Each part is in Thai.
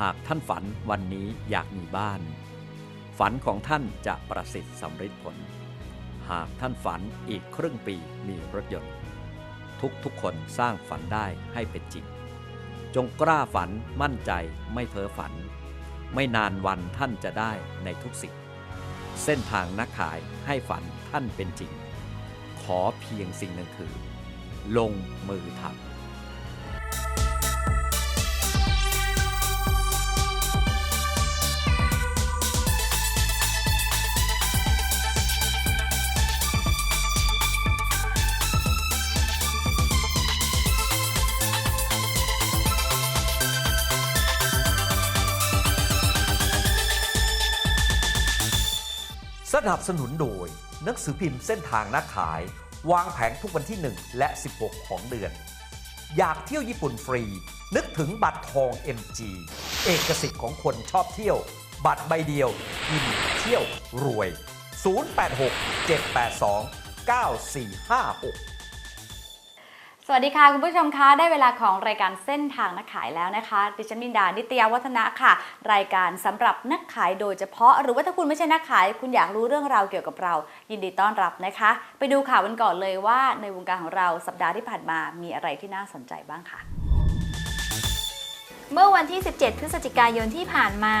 หากท่านฝันวันนี้อยากมีบ้าน ฝันของท่านจะประสิทธิ์สำฤทธิ์ผล หากท่านฝันอีกครึ่งปีมีรถยนต์ ทุกทุกคนสร้างฝันได้ให้เป็นจริง จงกล้าฝันมั่นใจไม่เพ้อฝัน ไม่นานวันท่านจะได้ในทุกสิ่ง เส้นทางนักขายให้ฝันท่านเป็นจริง ขอเพียงสิ่งหนึ่งคือ ลงมือทำ สนับสนุนโดย หนังสือพิมพ์เส้นทางนักขายวางแผงทุกวันที่ 1 และ 16 ของเดือน อยากเที่ยวญี่ปุ่นฟรี นึกถึงบัตรทอง MG เอกสิทธิ์ของคนชอบเที่ยว บัตรใบเดียวกินเที่ยวรวย 086 782 9456 สวัสดีค่ะ คุณผู้ชมคะได้เวลาของรายการเส้นทางนักขายแล้วนะคะ ดิฉันมินดานิตยวัฒนะค่ะ รายการสำหรับนักขายโดยเฉพาะ หรือว่าถ้าคุณไม่ใช่นักขาย คุณอยากรู้เรื่องราวเกี่ยวกับเรา ยินดีต้อนรับนะคะ ไปดูข่าวกันก่อนเลยว่าในวงการของเราสัปดาห์ที่ผ่านมามีอะไรที่น่าสนใจบ้างค่ะ เมื่อวันที่ 17 พฤศจิกายนที่ผ่านมา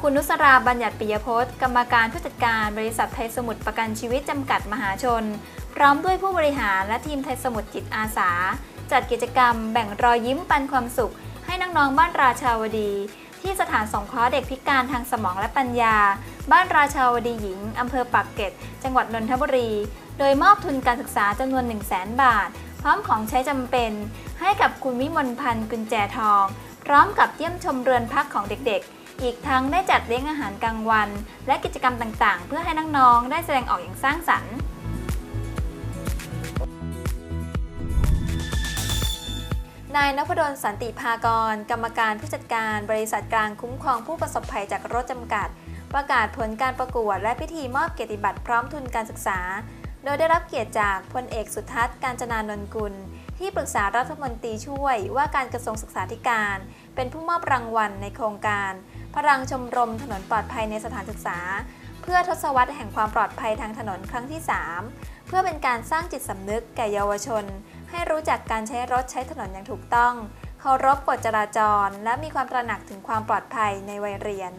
คุณนุสราบัญญัติปิยพจน์กรรมการผู้จัดการบริษัทไทยสมุทรประกันชีวิตจำกัดมหาชน พร้อมด้วยผู้บริหารและทีมไทยสมุทรจิตอาสา จัดกิจกรรมแบ่งรอยยิ้มปันความสุข ให้น้องๆบ้านราชาวดี ที่สถานสงเคราะห์เด็กพิการทางสมองและปัญญา บ้านราชาวดีหญิงอำเภอปากเกร็ดจังหวัดนนทบุรี โดยมอบทุนการศึกษาจำนวน 1 0 0 0 0แบาท พร้อมของใช้จำเป็น ให้กับคุณวิมลพันธ์กุญแจทอง พร้อมกับเยี่ยมชมเรือนพักของเด็กๆ อีกทั้งได้จัดเลี้ยงอาหารกลางวัน และกิจกรรมต่างๆ เพื่อให้น้องๆได้แสดงออกอย่างสร้างสรรค์ นายนพดลสันติภากร กรรมการผู้จัดการบริษัทกลางคุ้มครองผู้ประสบภัยจากรถจำกัด ประกาศผลการประกวดและพิธีมอบเกียรติบัตรพร้อมทุนการศึกษา โดยได้รับเกียรติจากพลเอกสุทัศน์การจนานนกุล ที่ปรึกษารัฐมนตรีช่วยว่าการกระทรวงศึกษาธิการ เป็นผู้มอบรางวัลในโครงการ พลังชมรมถนนปลอดภัยในสถานศึกษา เพื่อทศวรรษแห่งความปลอดภัยทางถนนครั้งที่ 3 เพื่อเป็นการสร้างจิตสำนึกแก่เยาวชน ให้รู้จักการใช้รถใช้ถนนอย่างถูกต้อง เคารพกฎจราจร และมีความตระหนักถึงความปลอดภัยในวัยเรียน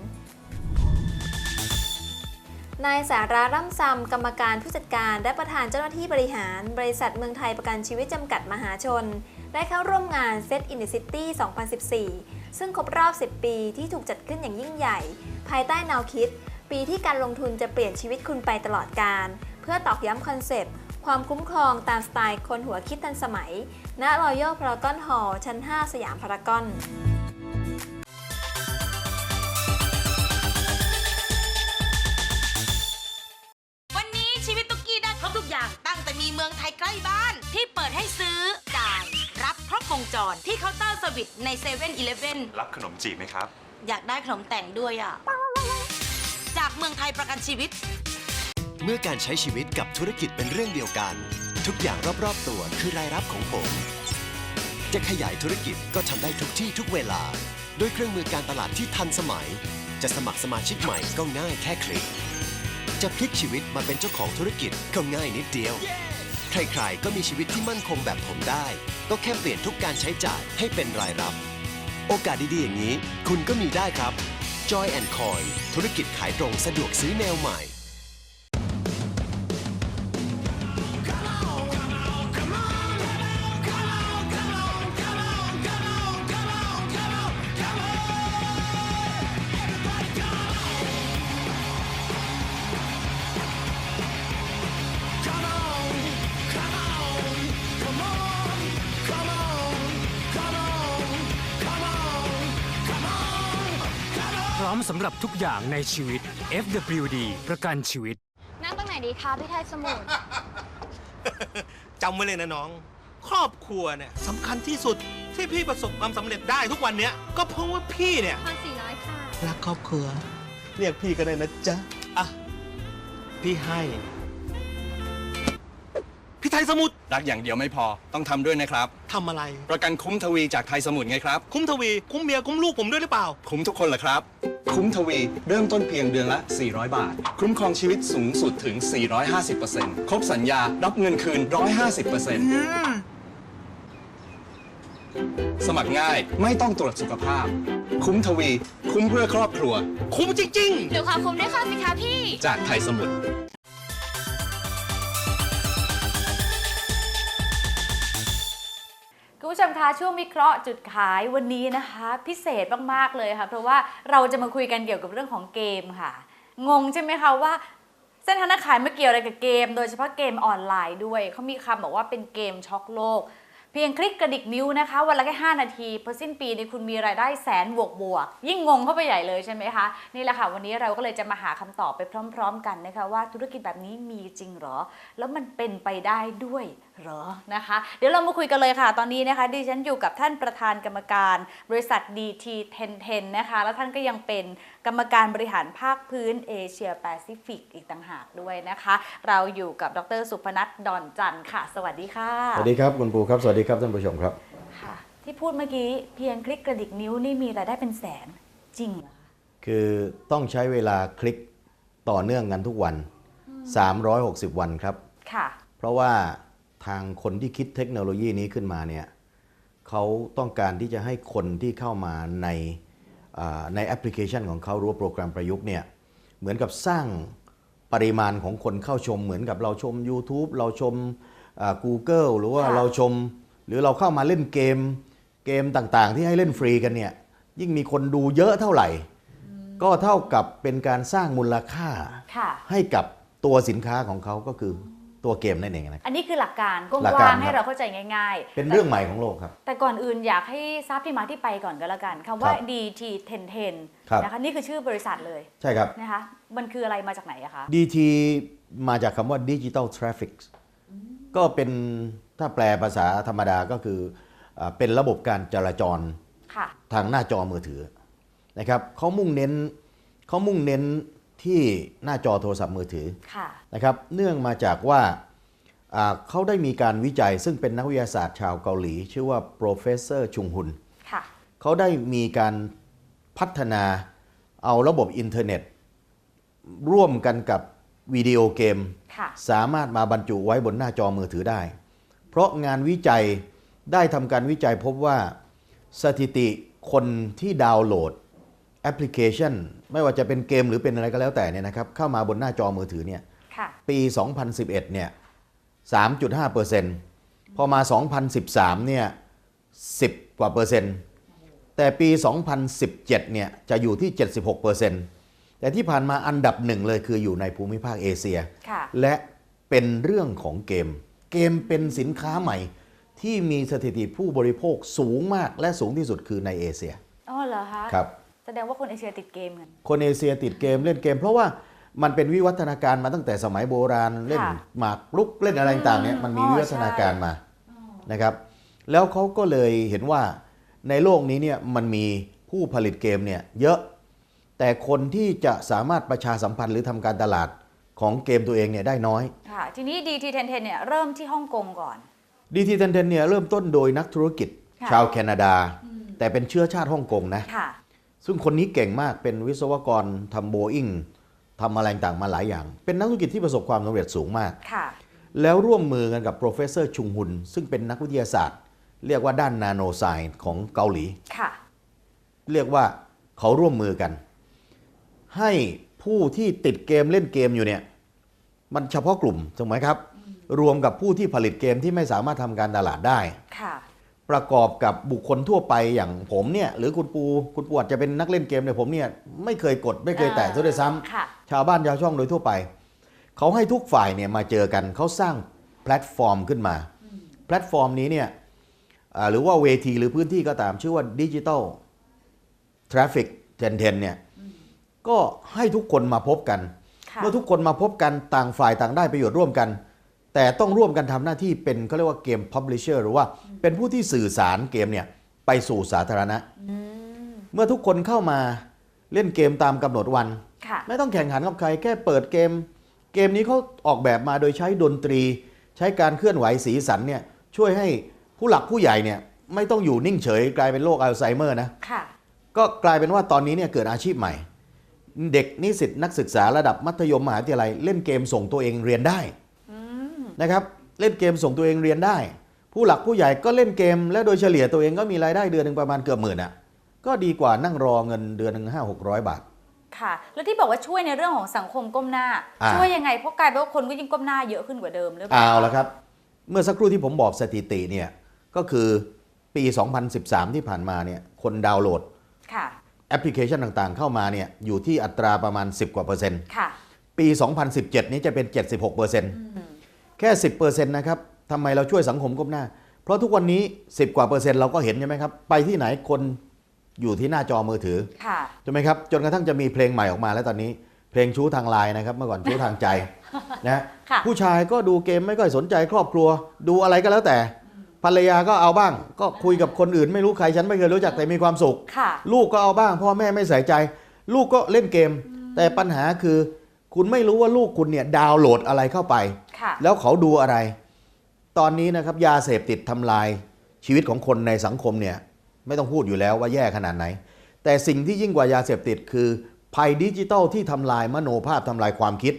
นายสาราร่ำซำกรรมการผู้จัดการ และประธานเจ้าหน้าที่บริหาร บริษัทเมืองไทยประกันชีวิตจำกัดมหาชน ได้เข้าร่วมงาน Set in the City 2014 ซึ่งครบรอบ 10 ปีที่ถูกจัดขึ้นอย่างยิ่งใหญ่ ภายใต้แนวคิด ปีที่การลงทุนจะเปลี่ยนชีวิตคุณไปตลอดการ เพื่อตอกย้ำคอนเซปต์ ความคุ้มครองตามสไตล์คนหัวคิดทันสมัยณ Royal Paragon Hall ชั้น 5 สยามพารากอนวันนี้ชีวิตตุ๊กกี้ได้ครบทุกอย่างตั้งแต่มีเมืองไทยใกล้บ้านที่เปิดให้ซื้อจ่ายรับครบวงจรที่เคาน์เตอร์สวิตใน7 e เ e ่ e อรับขนมจีบไหมครับ อยากได้ขนมแต่งด้วยอะ จากเมืองไทยประกันชีวิต เมื่อการใช้ชีวิตกับธุรกิจเป็นเรื่องเดียวกัน ทุกอย่างรอบๆตัวคือรายรับของผม จะขยายธุรกิจก็ทำได้ทุกที่ทุกเวลา ด้วยเครื่องมือการตลาดที่ทันสมัย จะสมัครสมาชิกใหม่ก็ง่ายแค่คลิก จะพลิกชีวิตมาเป็นเจ้าของธุรกิจก็ง่ายนิดเดียว ใครๆก็มีชีวิตที่มั่นคงแบบผมได้ ก็แค่เปลี่ยนทุกการใช้จ่ายให้เป็นรายรับ โอกาสดีๆอย่างนี้ คุณก็มีได้ครับ Joy and Coin ธุรกิจขายตรงสะดวกซื้อแนวใหม่ำหรับทุกอย่างในชีวิต FWD ประกันชีวิต นั่งตรงไหนดีคะพี่ไทยสมุทรจำไว้เลยนะน้อง ครอบครัวเนี่ยสำคัญที่สุดที่พี่ประสบความสำเร็จได้ทุกวันเนี้ยก็เพราะว่าพี่เนี่ยพันสี่ร้อยค่ะ รักครอบครัว เรียกพี่ก็ได้นะจ๊ะ อะ พี่ให้ พี่ไทยสมุทรรักอย่างเดียวไม่พอต้องทำด้วยนะครับ ทำอะไร ประกันคุ้มทวีจากไทยสมุทรไงครับ คุ้มทวี คุ้มเมียคุ้มลูกผมด้วยหรือเปล่า คุ้มทุกคนเหรอครับ คุ้มทวี เริ่มต้นเพียงเดือนละ 400 บาท คุ้มครองชีวิตสูงสุดถึง 450%ครบสัญญารับเงินคืน 150%สมัครง่ายไม่ต้องตรวจสุขภาพ คุ้มทวี คุ้มเพื่อครอบครัว คุ้มจริงๆหนูขอคุ้มด้วยค่ะสิคะพี่ จากไทยสมุทร คุณผู้ชมคะช่วงวิเคราะห์จุดขายวันนี้นะคะ พิเศษมากๆเลยค่ะ เพราะว่าเราจะมาคุยกันเกี่ยวกับเรื่องของเกมค่ะ งงใช่ไหมคะว่าเส้นทางนักขายไม่เกี่ยวอะไรกับเกม โดยเฉพาะเกมออนไลน์ด้วยเขามีคำบอกว่าเป็นเกมช็อกโลก พียงคลิกกระดิกนิ้วนะคะวันละแค่ 5 นาทีพอสิ้นปีนี้คุณมีรายได้แสนบวกบวก ยิ่งงงเข้าไปใหญ่เลยใช่ไหมคะ นี่แหละค่ะวันนี้เราก็เลยจะมาหาคำตอบไปพร้อม ๆ กันนะคะว่าธุรกิจแบบนี้มีจริงหรอ แล้วมันเป็นไปได้ด้วยหรอนะคะ เดี๋ยวเรามาคุยกันเลยค่ะ ตอนนี้นะคะดิฉันอยู่กับท่านประธานกรรมการบริษัท DT 1010 นะคะแล้วท่านก็ยังเป็นกรรมการบริหารภาคพื้นเอเชียแปซิฟิกอีกต่างหากด้วยนะคะ เราอยู่กับดรสุพนัทดอนจันทร์ค่ะ สวัสดีค่ะสวัสดีครับคุณปูครับสวัสดีครับท่านผู้ชมครับ ค่ะ ที่พูดเมื่อกี้เพียงคลิกกระดิกนิ้วนี่มีรายได้เป็นแสนจริงเหรอคะคือต้องใช้เวลาคลิกต่อเนื่องกันทุกวัน 360 วันครับ ค่ะ เพราะว่าทางคนที่คิดเทคโนโลยีนี้ขึ้นมาเนี่ยเขาต้องการที่จะให้คนที่เข้ามาในอ่าในแอปพลิเคชันของเขาหรือว่าโปรแกรมประยุกต์เนี่ยเหมือนกับสร้างปริมาณของคนเข้าชมเหมือนกับเราชม YouTube เราชมอ่า Google หรือว่าค่ะ เราชม หรือเราเข้ามาเล่นเกมเกมต่างๆ ที่ให้เล่นฟรีกันเนี่ยยิ่งมีคนดูเยอะเท่าไหร่ ก็เท่ากับเป็นการสร้างมูลค่าค่ะให้กับตัวสินค้าของเขาก็คือตัวเกมนั่นเองนะครับอันนี้คือหลักการกหลักว้าการงๆให้ครับเราเข้าใจง่ายๆ เป็นเรื่องใหม่ของโลกครับ แต่ก่อนอื่นอยากให้ทราบที่มาที่ไปก่อนก็แล้วกันคำว่าครับ DT 1010ครับนะคะนี่คือชื่อบริษัทเลย ใช่ครับนะคะมันคืออะไรมาจากไหนอะคะ DT มาจากคำว่า Digital Traffic ก็เป็น ถ้าแปลภาษาธรรมดาก็คืออาเป็นระบบการจราจรค่ะทางหน้าจอมือถือนะครับเขามุ่งเน้นเขามุ่งเน้นที่หน้าจอโทรศัพท์มือถือค่ะนะครับเนื่องมาจากว่าอ่าเขาได้มีการวิจัยซึ่งเป็นนักวิทยาศาสตร์ชาวเกาหลี ชื่อว่า professor ชุงฮุนค่ะเขาได้มีการพัฒนาเอาระบบอินเทอร์เน็ต ร่วมกันกับวิดีโอเกมค่ะสามารถมาบรรจุไว้บนหน้าจอมือถือได้ เพราะงานวิจัยได้ทำการวิจัยพบว่าสถิติคนที่ดาวน์โหลดแอปพลิเคชัน ไม่ว่าจะเป็นเกมหรือเป็นอะไรก็แล้วแต่เนี่ยนะครับเข้ามาบนหน้าจอมือถือเนี่ยค่ะปี 2011 เนี่ย 3.5%พอมา 2013 เนี่ย 10 กว่าเปอร์เซ็นต์แต่ปี 2017 เนี่ยจะอยู่ที่ 76%แต่ที่ผ่านมาอันดับหนึ่งเลยคืออยู่ในภูมิภาคเอเชียค่ะและเป็นเรื่องของเกม เกมเป็นสินค้าใหม่ ที่มีสถิติผู้บริโภคสูงมากและสูงที่สุดคือในเอเชียอ๋อเหรอคะครับแสดงว่าคนเอเชียติดเกมกันคนเอเชียติดเกมเล่นเกม เพราะว่ามันเป็นวิวัฒนาการมาตั้งแต่สมัยโบราณเล่นค่ะหมากรุกเล่นอะไรต่างๆเนี่ยมันมีอ๋อวิวัฒนาการมานะครับ แล้วเขาก็เลยเห็นว่าในโลกนี้เนี่ยมันมีผู้ผลิตเกมเนี่ยเยอะ แต่คนที่จะสามารถประชาสัมพันธ์หรือทำการตลาด ของเกมตัวเองเนี่ยได้น้อย ค่ะ ทีนี้ DT 1010เนี่ยเริ่มที่ฮ่องกงก่อนดีทีเทนเทนเนี่ยเริ่มต้นโดยนักธุรกิจค่ะชาวแคนาดา แต่เป็นเชื้อชาติฮ่องกงนะค่ะ ซึ่งคนนี้เก่งมากเป็นวิศวกรทำโบอิงทำอะไรต่างๆมาหลายอย่าง เป็นนักธุรกิจที่ประสบความสำเร็จสูงมาก ค่ะ แล้วร่วมมือกันกับ professor ชุงฮุน ซึ่งเป็นนักวิทยาศาสตร์ เรียกว่าด้านนาโนไซน์ของเกาหลี ค่ะ เรียกว่าเขาร่วมมือกัน ให้ ผู้ที่ติดเกมเล่นเกมอยู่เนี่ย มันเฉพาะกลุ่มถูกไหมครับ รวมกับผู้ที่ผลิตเกมที่ไม่สามารถทำการตลาดได้ค่ะประกอบกับบุคคลทั่วไปอย่างผมเนี่ย หรือคุณปูคุณปูอาจจะเป็นนักเล่นเกมเนี่ยผมเนี่ยไม่เคยกดไม่เคยแตะซะด้วยซ้ำค่ะชาวบ้านชาวช่องโดยทั่วไป เขาให้ทุกฝ่ายเนี่ยมาเจอกันเขาสร้างแพลตฟอร์มขึ้นมา แพลตฟอร์มนี้เนี่ยอ่าหรือว่าเวทีหรือพื้นที่ก็ตามชื่อว่าดิจิ t a ลทราฟิกเทนเทนเนี่ย ก็ให้ทุกคนมาพบกันค่ะเมื่อทุกคนมาพบกันต่างฝ่ายต่างได้ประโยชน์ร่วมกัน แต่ต้องร่วมกันทำหน้าที่เป็นเขาเรียกว่าเกมพับลิเชอร์หรือว่าเป็นผู้ที่สื่อสารเกมเนี่ยไปสู่สาธารณะ เมื่อทุกคนเข้ามาเล่นเกมตามกำหนดวันค่ะไม่ต้องแข่งขันกับใครแค่เปิดเกม เกมนี้เขาออกแบบมาโดยใช้ดนตรี ใช้การเคลื่อนไหวสีสันเนี่ยช่วยให้ผู้หลักผู้ใหญ่เนี่ยไม่ต้องอยู่นิ่งเฉย กลายเป็นโรคอัลไซเมอร์นะค่ะก็กลายเป็นว่าตอนนี้เนี่ยเกิดอาชีพใหม่ เด็กนิสิตนักศึกษาระดับมัธยมมหาวิทยาลัย เล่นเกมส่งตัวเองเรียนได้นะครับเล่นเกมส่งตัวเองเรียนได้ ผู้หลักผู้ใหญ่ก็เล่นเกม และโดยเฉลี่ยตัวเองก็มีรายได้เดือนหนึ่งประมาณเกือบหมื่นอะก็ดีกว่านั่งรอเงินเดือนหนึ่งห้าหกร้อยบาทค่ะ แล้วที่บอกว่าช่วยในเรื่องของสังคมก้มหน้าอ่าช่วยยังไงเพราะกลายเป็นว่าคนก็ยิ่งก้มหน้าเยอะขึ้นกว่าเดิมหรือเปล่าเอาละครับ เมื่อสักครู่ที่ผมบอกสถิติเนี่ยก็คือปี 2013 ที่ผ่านมาเนี่ยคนดาวน์โหลดค่ะแอ ปพลิเคชันต่างๆ เข้ามาเนี่ยอยู่ที่อัตราประมาณ 10 กว่าเปอร์เซ็นต์ค่ะปี 2017 นี้จะเป็น 76เปอร์เซ็นต์แค่ 10เปอร์เซ็นต์นะครับทำไมเราช่วยสังคมก้มหน้า เพราะทุกวันนี้ 10 กว่าเปอร์เซ็นต์เราก็เห็นใช่ไหมครับ ไปที่ไหนคนอยู่ที่หน้าจอมือถือค่ะใช่ไหมครับจนกระทั่งจะมีเพลงใหม่ออกมาแล้วตอนนี้เพลงชู้ทางไลน์นะครับเมื่อก่อนชู้ทางใจนะค่ะผู้ชายก็ดูเกมไม่ค่อยสนใจครอบครัว ดูอะไรก็แล้วแต่ ภรรยาก็เอาบ้าง ก็คุยกับคนอื่นไม่รู้ใครฉันไม่เคยรู้จักแต่มีความสุข ค่ะ ลูกก็เอาบ้าง พ่อแม่ไม่ใส่ใจ ลูกก็เล่นเกม แต่ปัญหาคือ คุณไม่รู้ว่าลูกคุณเนี่ยดาวน์โหลดอะไรเข้าไป ค่ะ แล้วเขาดูอะไร ตอนนี้นะครับยาเสพติดทำลายชีวิตของคนในสังคมเนี่ยไม่ต้องพูดอยู่แล้วว่าแย่ขนาดไหน แต่สิ่งที่ยิ่งกว่ายาเสพติดคือภัยดิจิทัลที่ทำลายมโนภาพทำลายความคิด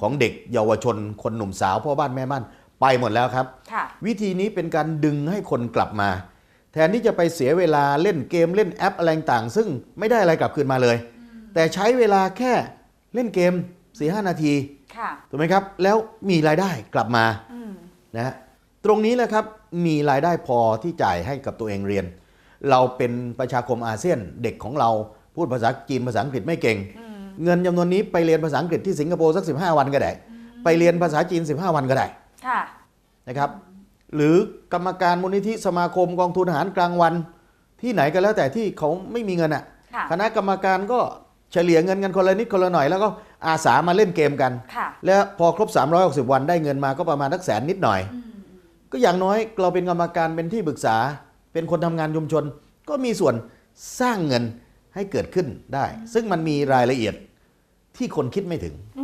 ของเด็กเยาวชนคนหนุ่มสาวพ่อบ้านแม่บ้าน ไปหมดแล้วครับค่ะวิธีนี้เป็นการดึงให้คนกลับมา แทนที่จะไปเสียเวลาเล่นเกมเล่นแอปอะไรต่างๆซึ่งไม่ได้อะไรกลับคืนมาเลย แต่ใช้เวลาแค่เล่นเกม4ีหนาทีค่ะถูกไหมครับ แล้วมีรายได้กลับมาอืมนะฮะตรงนี้แหละครับมีรายได้พอที่จ่ายให้กับตัวเองเรียน เราเป็นประชาคมอาเซียนเด็กของเราพูดภาษาจีนภาษาอังกฤษไม่เก่ง เงินจำนวนนี้ไปเรียนภาษาอังกฤษที่สิงคโปร์สัก 15 วันก็ได้ ไปเรียนภาษาจีน 15 วันก็ได้ค่ะ นะครับ หรือกรรมการมูลนิธิสมาคมกองทุนอาหารกลางวัน ที่ไหนก็แล้วแต่ที่เขาไม่มีเงินอะค่ะคณะกรรมการก็เฉลี่ยเงินกันคนละนิดคนละหน่อยแล้วก็อาสามาเล่นเกมกันค่ะแล้วพอครบ 360 วันได้เงินมาก็ประมาณทักแสนนิดหน่อย ก็อย่างน้อยเราเป็นกรรมการเป็นที่ปรึกษา เป็นคนทำงานชุมชน ก็มีส่วนสร้างเงินให้เกิดขึ้นได้ ซึ่งมันมีรายละเอียดที่คนคิดไม่ถึงอ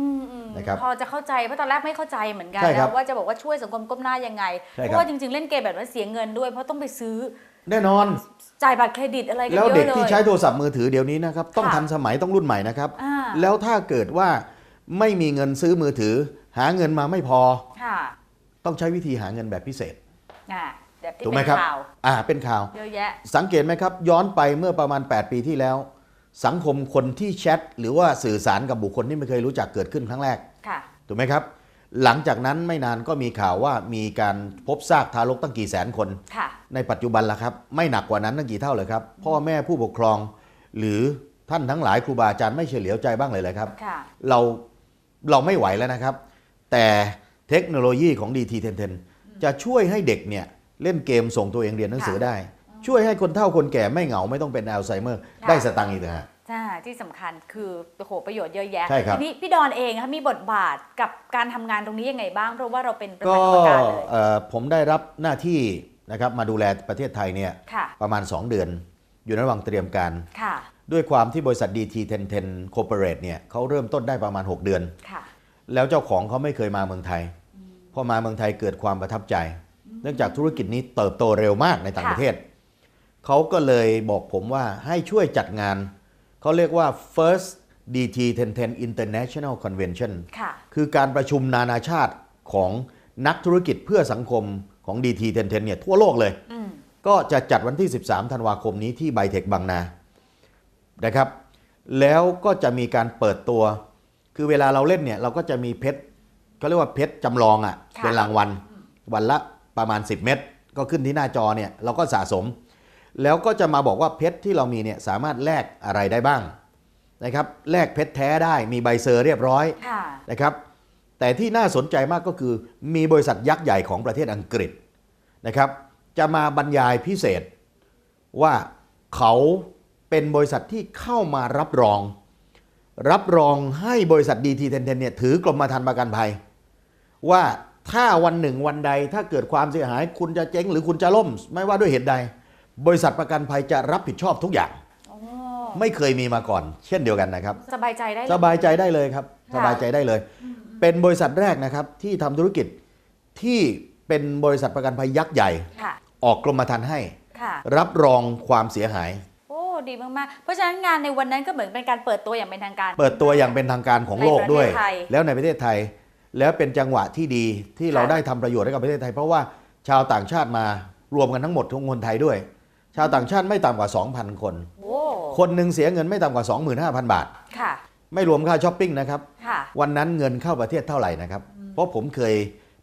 ืมอืม นะครับพอจะเข้าใจเพราะตอนแรกไม่เข้าใจเหมือนกันใช่ครับแล้วว่าจะบอกว่าช่วยสังคมก้มหน้ายังไงใช่เพครับราะว่าจริง ๆ เล่นเกมแบบนั้นเสียเงินด้วย เพราะต้องไปซื้อแน่นอนจ่ายบัตรเครดิตอะไรกันแล้วเยอะเด็กเลยที่ใช้โทรศัพท์มือถือเดี๋ยวนี้นะครับต้องค่ะทันสมัยต้องรุ่นใหม่นะครับอ่าแล้วถ้าเกิดว่าไม่มีเงินซื้อมือถือ หาเงินมาไม่พอค่ะต้องใช้วิธีหาเงินแบบพิเศษอ่าแบบที่ถูกเป็ไหมนครับข่าวอ่าเป็นข่าวเยอะแยะสังเกตไหมครับ ย้อนไปเมื่อประมาณ 8 ปีที่แล้ว สังคมคนที่แชทหรือว่าสื่อสารกับบุคคลที่ไม่เคยรู้จักเกิดขึ้นครั้งแรกค่ะถูกไหมครับ หลังจากนั้นไม่นานก็มีข่าวว่ามีการพบซากทารกตั้งกี่แสนคนค่ะในปัจจุบันละครับ ไม่หนักกว่านั้นตั้งกี่เท่าเลยครับ พ่อแม่ผู้ปกครอง หรือท่านทั้งหลายครูบาอาจารย์ไม่เฉลียวใจบ้างเลยเลยครับค่ะเราเราไม่ไหวแล้วนะครับ แต่เทคโนโลยีของ DT1010 จะช่วยให้เด็กเนี่ยเล่นเกมส่งตัวเองเรียนหนังสือได้ ช่วยให้คนเฒ่าคนแก่ไม่เหงาไม่ต้องเป็นอัลไซเมอร์ค่ะได้สตังค์อีกนะฮะใช่ที่สำคัญคือโอ้โหประโยชน์เยอะแยะใช่ครับทีนี้พี่ดอนเองนะคะมีบทบาทกับการทำงานตรงนี้ยังไงบ้าง เพราะว่าเราเป็นประก็ธานกรรมการเลยเอ่อผมได้รับหน้าที่นะครับมาดูแลประเทศไทยเนี่ยค่ะประมาณ 2 เดือน อยู่ในระหว่างเตรียมการค่ะด้วยความที่บริษัท DT1010 Corporate เนี่ยเขาเริ่มต้นได้ประมาณ 6 เดือนค่ะแล้วเจ้าของเขาไม่เคยมาเมืองไทย พอมาเมืองไทยเกิดความประทับใจ เนื่องจากธุรกิจนี้เติบโตเร็วมากในต่างค่ะประเทศ เขาก็เลยบอกผมว่าให้ช่วยจัดงาน เขาเรียกว่า first DT 1010 International Convention ค่ะคือการประชุมนานาชาติของนักธุรกิจเพื่อสังคมของ DT 1010เนี่ยทั่วโลกเลยอืมก็จะจัดวันที่ 13 ธันวาคมนี้ที่ไบเทคบางนา นะครับ แล้วก็จะมีการเปิดตัว คือเวลาเราเล่นเนี่ย เราก็จะมีเพชรเขาเรียกว่าเพชรจำลองอะ่ะค่ะเป็นรางวัล วันละประมาณ 10 เม็ด ก็ขึ้นที่หน้าจอเนี่ย เราก็สะสม แล้วก็จะมาบอกว่าเพชรที่เรามีเนี่ยสามารถแลกอะไรได้บ้างนะครับแลกเพชรแท้ได้มีใบเซอร์เรียบร้อยค่ะนะครับแต่ที่น่าสนใจมากก็คือมีบริษัทยักษ์ใหญ่ของประเทศอังกฤษนะครับจะมาบรรยายพิเศษว่าเขาเป็นบริษัทที่เข้ามารับรอง รับรองให้บริษัท DT1010 เนี่ยถือกรมธรรม์ประกันภัย ว่าถ้าวันหนึ่งวันใดถ้าเกิดความเสียหายคุณจะเจ๊งหรือคุณจะล่ม ไม่ว่าด้วยเหตุใด บริษัทประกันภัยจะรับผิดชอบทุกอย่างโอ้ไม่เคยมีมาก่อน เช่นเดียวกันนะครับ สบายใจได้เลย สบายใจได้เลยครับ ค่ะ สบายใจได้เลย เป็นบริษัทแรกนะครับที่ทำธุรกิจที่เป็นบริษัทประกันภัยยักษ์ใหญ่ ค่ะออกกรมธรรม์ให้ ค่ะ รับรองความเสียหาย โอ้ดีมากๆ เพราะฉะนั้นงานในวันนั้นก็เหมือนเป็นการเปิดตัวอย่างเป็นทางการ เปิดตัวอย่างเป็นทางการของโลกด้วย ในประเทศไทยแล้วในประเทศไทย แล้วเป็นจังหวะที่ดีที่เราค่ะ ได้ทำประโยชน์ให้กับประเทศไทย เพราะว่าชาวต่างชาติมารวมกันทั้งหมดทุกคนไทยด้วย ชาวต่างชาติไม่ต่ำกว่า 2,000 คนโอ้คนหนึ่งเสียเงินไม่ต่ำกว่า 25,000 บาท ค่ะ ไม่รวมค่าช้อปปิ้งนะครับค่ะวันนั้นเงินเข้าประเทศเท่าไหร่นะครับ เพราะผมเคย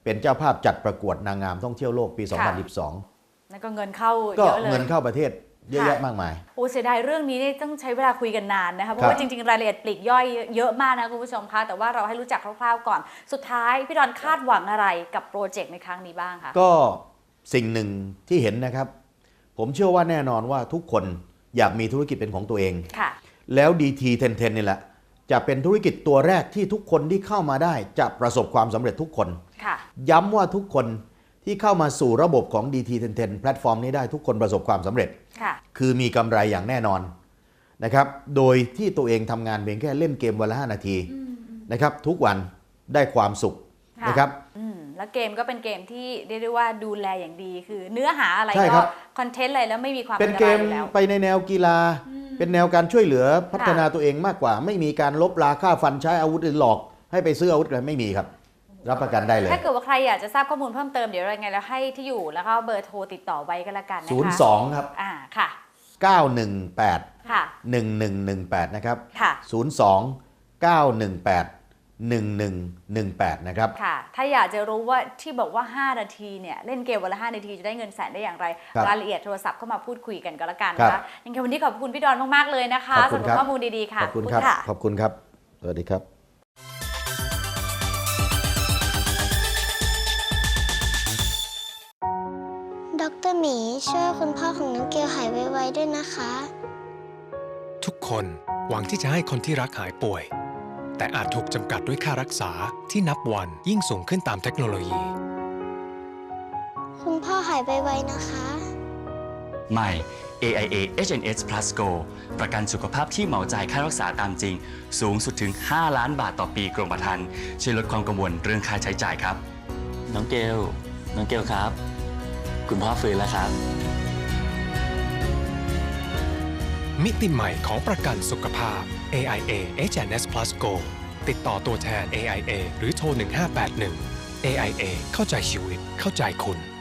เป็นเจ้าภาพจัดประกวดนางงามท่องเที่ยวโลกปีค่ะ2012นั่นก็เงินเข้าก็เยอะเลยเงินเข้าประเทศเยอะแยะมากมาย โอ้เสียดายเรื่องนี้นี่ต้องใช้เวลาคุยกันนานนะคะ เพครัราะบว่าจริง ๆ รายละเอียดปลีกย่อยเยอะมากนะคุณผู้ชมคะ แต่ว่าเราให้รู้จักคร่าวๆก่อน สุดท้ายพี่ดอนคาดหวังอะไรกับโปรเจกต์ในครั้งนี้บ้างคะ ก็สิ่งหนึ่งที่เห็นนะครับ ผมเชื่อว่าแน่นอนว่าทุกคนอยากมีธุรกิจเป็นของตัวเองค่ะแล้ว DT 1010นี่แหละ จะเป็นธุรกิจตัวแรกที่ทุกคนที่เข้ามาได้จะประสบความสำเร็จทุกคน ค่ะ ย้ำว่าทุกคนที่เข้ามาสู่ระบบของ DT 1010 แพลตฟอร์มนี้ได้ทุกคนประสบความสำเร็จ ค่ะ คือมีกำไรอย่างแน่นอนนะครับ โดยที่ตัวเองทำงานเพียงแค่เล่นเกมวันละ 5 นาทีนะครับทุกวันได้ความสุขค่ะนะครับ อืม แล้วเกมก็เป็นเกมที่เรียกได้ว่าดูแลอย่างดี คือเนื้อหาอะไรใช่ครัก็บ คอนเทนต์อะไรแล้วไม่มีความเป็นอันตเกรายมอยู่แล้ว ไปในแนวกีฬาเป็นแนวการช่วยเหลือพัฒนาตัวเองมากกว่า ไม่มีการลบราค่าฟันใช้อาวุธหรือหลอก ให้ไปซื้ออาวุธอะไรไม่มีครับ รับประกันได้เลย ถ้าเกิดว่าใครอยากจะทราบข้อมูลเพิ่มเติมเดี๋ยวยังไงเราให้ที่อยู่แล้วก็เบอร์โทรติดต่อไว้ก็แล้วกันนะคะ02 ครับ อ่าค่ะ 918 ค่ะ 1118 นะครับ ค่ะ 02 918 1118 นะครับ ค่ะ ถ้าอยากจะรู้ว่าที่บอกว่า 5 นาทีเนี่ยเล่นเกมวันละ 5 นาทีจะได้เงินแสนได้อย่างไรครับรายละเอียดโทรศัพท์เข้ามาพูดคุยกันก็แล้วกันครันะคะบยังไงวันนี้ขอบคุณพี่ดอนมาก ๆ เลยนะคะขอบคุณสำหรับครับข้อมูลดี ๆ ค่ะ ขอบคุณครับค่ะขอบคุณครับ สวัสดีครับดรหมีช่วยคุณพ่อของน้องเกลหายไวๆด้วยนะคะ ทุกคนหวังที่จะให้คนที่รักหายป่วย แต่อาจถูกจำกัดด้วยค่ารักษาที่นับวันยิ่งสูงขึ้นตามเทคโนโลยี คุณพ่อหายไวๆนะคะ ใหม่ AIA HNS Plus Go ประกันสุขภาพที่เหมาจ่ายค่ารักษาตามจริง สูงสุดถึง 5 ล้านบาทต่อปีกรมธรรม์ช่วยลดความกังวลเรื่องค่าใช้จ่ายครับ น้องเกล น้องเกลครับ คุณพ่อฟื้นแล้วครับ มิติใหม่ของประกันสุขภาพ AIA HNS Plus Go ติดต่อตัวแทน AIA หรือโทร 1581 AIA เข้าใจชีวิต เข้าใจคุณ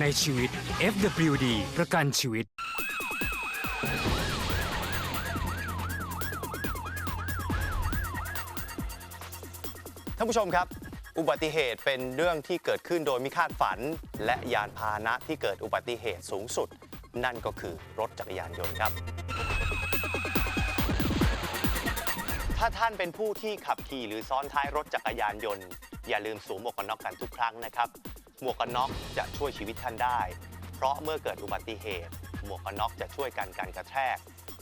ในชีวิต FWD ประกันชีวิต ท่านผู้ชมครับ อุบัติเหตุเป็นเรื่องที่เกิดขึ้นโดยมิคาดฝัน และยานพาหนะที่เกิดอุบัติเหตุสูงสุด นั่นก็คือรถจักรยานยนต์ครับ ถ้าท่านเป็นผู้ที่ขับขี่หรือซ้อนท้ายรถจักรยานยนต์ อย่าลืมสวมหมวกกันน็อกกันทุกครั้งนะครับ หมวกกันน็อกจะช่วยชีวิตท่านได้ เพราะเมื่อเกิดอุบัติเหตุ หมวกกันน็อกจะช่วยกันการกระแทก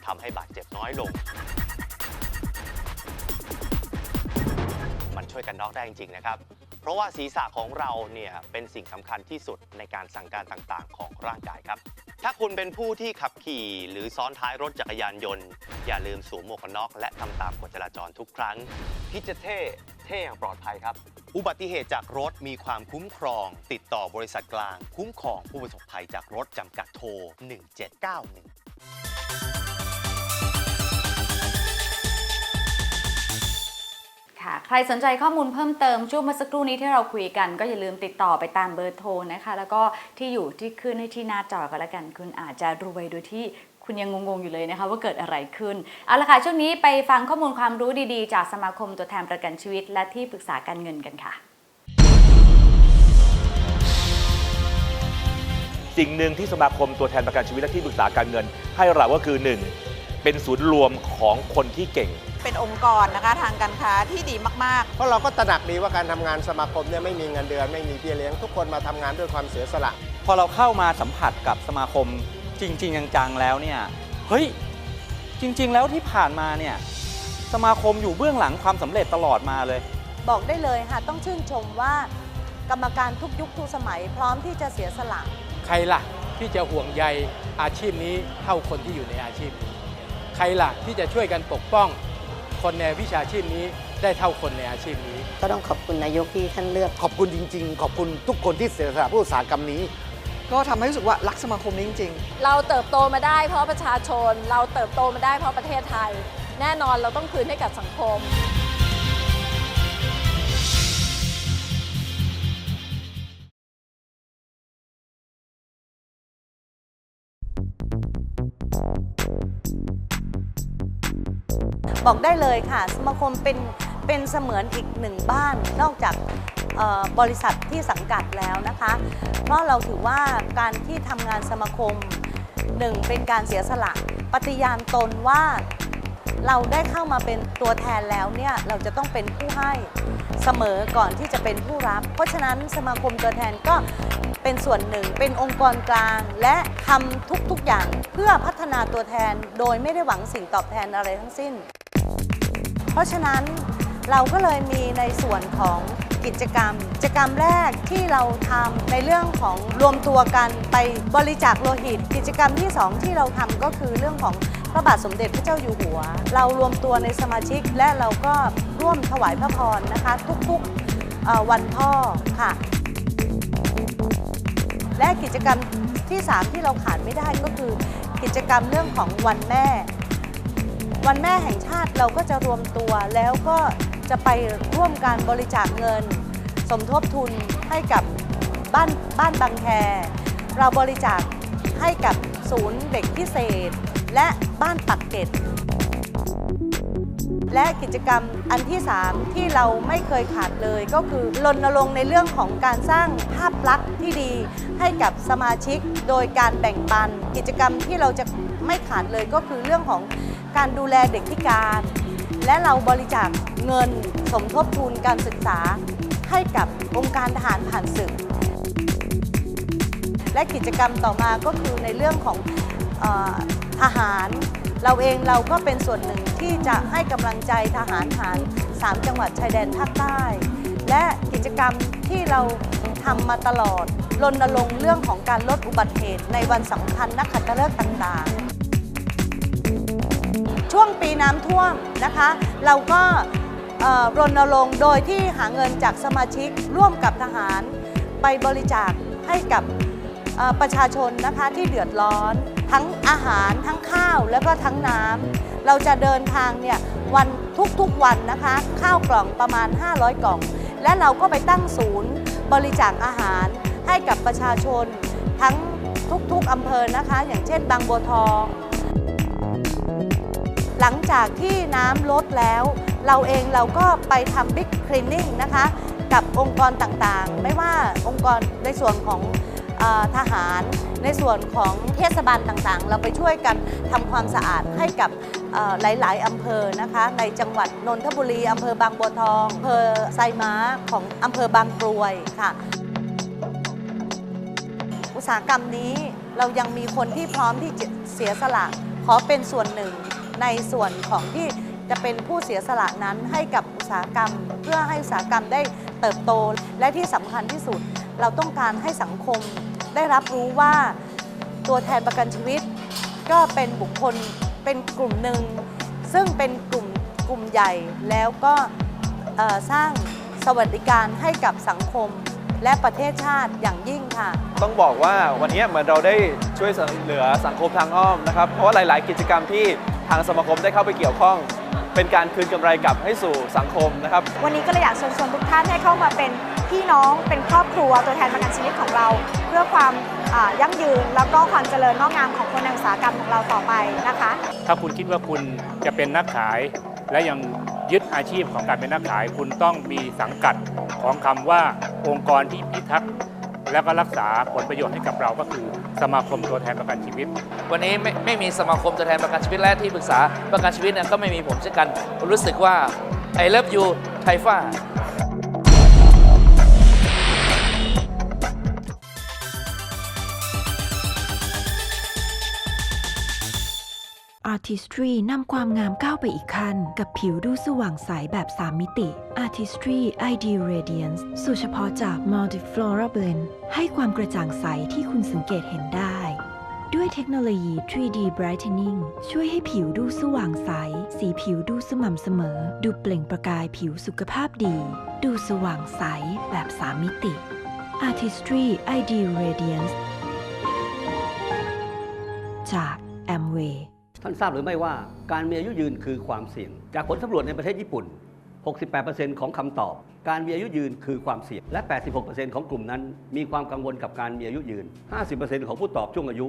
ทำให้บาดเจ็บน้อยลง มันช่วยกันน็อกได้จริงๆนะครับ เพราะว่าศีรษะของเราเนี่ยเป็นสิ่งสำคัญที่สุดในการสั่งการต่างๆ ของร่างกายครับ ถ้าคุณเป็นผู้ที่ขับขี่หรือซ้อนท้ายรถจักรยานยนต์ อย่าลืมสวมหมวกกันน็อกและทำตามกฎจราจรทุกครั้งคิจเท่เท่อย่างปลอดภัยครับอุบัติเหตุจากรถมีความคุ้มครอง ติดต่อบริษัทกลาง คุ้มครองผู้ประสบภัยจากรถจำกัดโทร 1791 ค่ะ ใครสนใจข้อมูลเพิ่มเติมช่วงเมื่อสักครู่นี้ที่เราคุยกัน ก็อย่าลืมติดต่อไปตามเบอร์โทรนะคะ แล้วก็ที่อยู่ที่ขึ้นให้ที่หน้าจอก็แล้วกัน คุณอาจจะรวยโดยที่คุณยังงงๆอยู่เลยนะคะว่าเกิดอะไรขึ้น เอาละค่ะ ช่วงนี้ไปฟังข้อมูลความรู้ดีๆ จากสมาคมตัวแทนประกันชีวิต และที่ปรึกษาการเงินกันค่ะ สิ่งหนึ่งที่สมาคมตัวแทนประกันชีวิตและที่ปรึกษาการเงิน ให้เราก็คือ 1. เป็นศูนย์รวมของคนที่เก่ง เป็นองค์กรนะคะทางการค้าที่ดีมากเพราะเราก็ตระหนักดีว่าการทำงานสมาคมเนี่ยไม่มีเงินเดือนไม่มีเบี้ยเลี้ยงทุกคนมาทำงานด้วยความเสียสละ พอเราเข้ามาสัมผัสกับสมาคมจริง ๆ จังๆแล้วเนี่ยเฮ้ยจริง ๆ แล้วที่ผ่านมาเนี่ยสมาคมอยู่เบื้องหลังความสำเร็จตลอดมาเลย บอกได้เลยค่ะต้องชื่นชมว่ากรรมการทุกยุคทุกสมัย พร้อมที่จะเสียสละ ใครล่ะที่จะห่วงใยอาชีพนี้เท่าคนที่อยู่ในอาชีพนี้ ใครล่ะที่จะช่วยกันปกป้อง คนในวิชาชีพนี้ได้เท่าคนในอาชีพนี้ ก็ต้องขอบคุณนายกที่ท่านเลือก ขอบคุณจริง ๆ ขอบคุณทุกคนที่เสียสละเพื่ออุตสาหกรรมนี้ ก็ทำให้รู้สึกว่ารักสมาคมนี้จริง เราเติบโตมาได้เพราะประชาชน เราเติบโตมาได้เพราะประเทศไทย แน่นอนเราต้องคืนให้กับสังคม บอกได้เลยค่ะ สมาคมเป็นเป็นเสมือนอีกหนึ่งบ้าน นอกจากบริษัทที่สังกัดแล้วนะคะ เพราะเราถือว่าการที่ทำงานสมาคมหนึ่งเป็นการเสียสละ ปฏิญาณตนว่าเราได้เข้ามาเป็นตัวแทนแล้วเนี่ย เราจะต้องเป็นผู้ให้ เสมอก่อนที่จะเป็นผู้รับ เพราะฉะนั้นสมาคมตัวแทนก็เป็นส่วนหนึ่ง เป็นองค์กรกลาง และทำทุกๆอย่างเพื่อพัฒนาตัวแทนโดยไม่ได้หวังสิ่งตอบแทนอะไรทั้งสิ้น เพราะฉะนั้นเราก็เลยมีในส่วนของกิจกรรม กิจกรรมแรกที่เราทำในเรื่องของรวมตัวกันไปบริจาคโลหิต กิจกรรมที่สองที่เราทำก็คือเรื่องของ พระบาทสมเด็จพระเจ้าอยู่หัว เรารวมตัวในสมาชิกและเราก็ร่วมถวายพระพรนะคะ ทุกๆวันพ่อค่ะ และกิจกรรมที่ 3 ที่เราขาดไม่ได้ก็คือ กิจกรรมเรื่องของวันแม่ วันแม่แห่งชาติเราก็จะรวมตัวแล้วก็จะไปร่วมการบริจาคเงิน สมทบทุนให้กับบ้านบ้านบางแค เราบริจาคให้กับศูนย์เด็กพิเศษ และบ้านปักเกร็ดและกิจกรรมอันที่ 3 ที่เราไม่เคยขาดเลย ก็คือรณรงค์ในเรื่องของการสร้างภาพลักษณ์ที่ดี ให้กับสมาชิกโดยการแบ่งปัน กิจกรรมที่เราจะไม่ขาดเลยก็คือเรื่องของการดูแลเด็กพิการ และเราบริจาคเงินสมทบทุนการศึกษา ให้กับองค์การทหารผ่านศึก และกิจกรรมต่อมาก็คือในเรื่องของ ทหาร เราเองเราก็เป็นส่วนหนึ่งที่จะให้กำลังใจทหารหาร3จังหวัดชายแดนภาคใต้ และกิจกรรมที่เราทำมาตลอดรณรงค์เรื่องของการลดอุบัติเหตุในวันสำคัญนักขัตฤกษ์ต่างๆ ช่วงปีน้ำท่วมนะคะ เราก็รณรงค์โดยที่หาเงินจากสมาชิกร่วมกับทหาร ไปบริจาคให้กับประชาชนนะคะที่เดือดร้อน ทั้งอาหารทั้งข้าวแล้วก็ทั้งน้ำเราจะเดินทางเนี่ยวันทุกๆวันนะคะ ข้าวกล่องประมาณ 500 กล่อง และเราก็ไปตั้งศูนย์บริจาคอาหารให้กับประชาชน ทั้งทุกๆอำเภอนะคะ อย่างเช่นบางบัวทอง หลังจากที่น้ำลดแล้ว เราเองเราก็ไปทำบิ๊กคลีนนิ่งนะคะกับองค์กรต่างๆ ไม่ว่าองค์กรในส่วนของอทหาร ในส่วนของเทศบาลต่างๆ เราไปช่วยกันทำความสะอาดให้กับหลายๆ อำเภอนะคะ ในจังหวัดนนทบุรีอำเภอบางบัวทองอำเภอไซม้าของอำเภอบางกรวยค่ะ อุตสาหกรรมนี้เรายังมีคนที่พร้อมที่จะเสียสละขอเป็นส่วนหนึ่งในส่วนของที่จะเป็นผู้เสียสละนั้นให้กับอุตสาหกรรม เพื่อให้อุตสาหกรรมได้เติบโตและที่สำคัญที่สุด เราต้องการให้สังคม ได้รับรู้ว่าตัวแทนประกันชีวิต ก็เป็นบุคคลเป็นกลุ่มหนึ่ง ซึ่งเป็นกลุ่มกลุ่มใหญ่แล้วก็เอ่อสร้างสวัสดิการให้กับสังคมและประเทศชาติอย่างยิ่งค่ะ ต้องบอกว่าวันนี้เหมือนเราได้ช่วยเหลือสังคมทางอ้อมนะครับ เพราะว่าหลาย ๆ กิจกรรมที่ทางสมาคมได้เข้าไปเกี่ยวข้อง เป็นการคืนกำไรกลับให้สู่สังคมนะครับ วันนี้ก็เลยอยากเชิญชวนทุกท่านให้เข้ามาเป็น พี่น้องเป็นครอบครัวตัวแทนประกันชีวิตของเรา เพื่อความอ่ายั่งยืนแล้วก็ความเจริญงอกงามของคนในอุตสาหกรรมของเราต่อไปนะคะ ถ้าคุณคิดว่าคุณจะเป็นนักขาย และยังยึดอาชีพของการเป็นนักขาย คุณต้องมีสังกัดของคำว่าองค์กรที่พิทักษ์และก็รักษาผลประโยชน์ให้กับเราก็คือสมาคมตัวแทนประกันชีวิต วันนี้ไม่ไม่มีสมาคมตัวแทนประกันชีวิตและที่ปรึกษาประกันชีวิตเนี่ยก็ไม่มีผมเช่นกันผมรู้สึกว่า I love you ไทฟ้า Artistry นำความงามก้าวไปอีกขั้น กับผิวดูสว่างใสแบบ 3 มิติ Artistry ID Radiance สูตรเฉพาะจาก Multiflora Blend ให้ความกระจ่างใสที่คุณสังเกตเห็นได้ ด้วยเทคโนโลยี 3D Brightening ช่วยให้ผิวดูสว่างใส สีผิวดูสม่ำเสมอ ดูเปล่งประกายผิวสุขภาพดี ดูสว่างใสแบบ 3 มิติ Artistry ID Radiance จาก Amway ท่านทราบหรือไม่ว่าการมีอายุยืนคือความเสี่ยง จากผลสำรวจในประเทศญี่ปุ่น 68%ของคำตอบ การมีอายุยืนคือความเสี่ยง และ 86%ของกลุ่มนั้น มีความกังวลกับการมีอายุยืน 50%ของผู้ตอบช่วงอายุ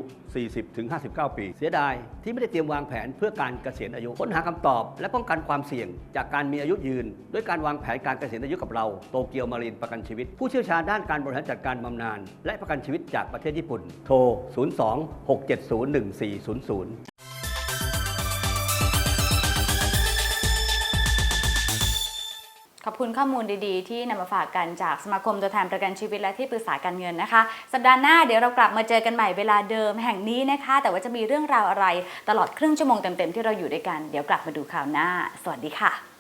40-59 ปี เสียดายที่ไม่ได้เตรียมวางแผนเพื่อการเกษียณอายุ ค้นหาคำตอบ และป้องกันความเสี่ยง จากการมีอายุยืน ด้วยการวางแผนการเกษียณอายุกับเราโตเกียวมารีนประกันชีวิต ผู้เชี่ยวชาญด้านการบริหารจัดการบำนาญและประกันชีวิตจากประเทศญี่ปุ่น โทร 02 670 1400 คุณข้อมูลดีๆ ที่นำมาฝากกันจากสมาคมตัวแทนประกันชีวิตและที่ปรึกษาการเงินนะคะ สัปดาห์หน้าเดี๋ยวเรากลับมาเจอกันใหม่เวลาเดิมแห่งนี้นะคะ แต่ว่าจะมีเรื่องราวอะไรตลอดครึ่งชั่วโมงเต็มๆที่เราอยู่ด้วยกันเดี๋ยวกลับมาดูข่าวหน้า สวัสดีค่ะ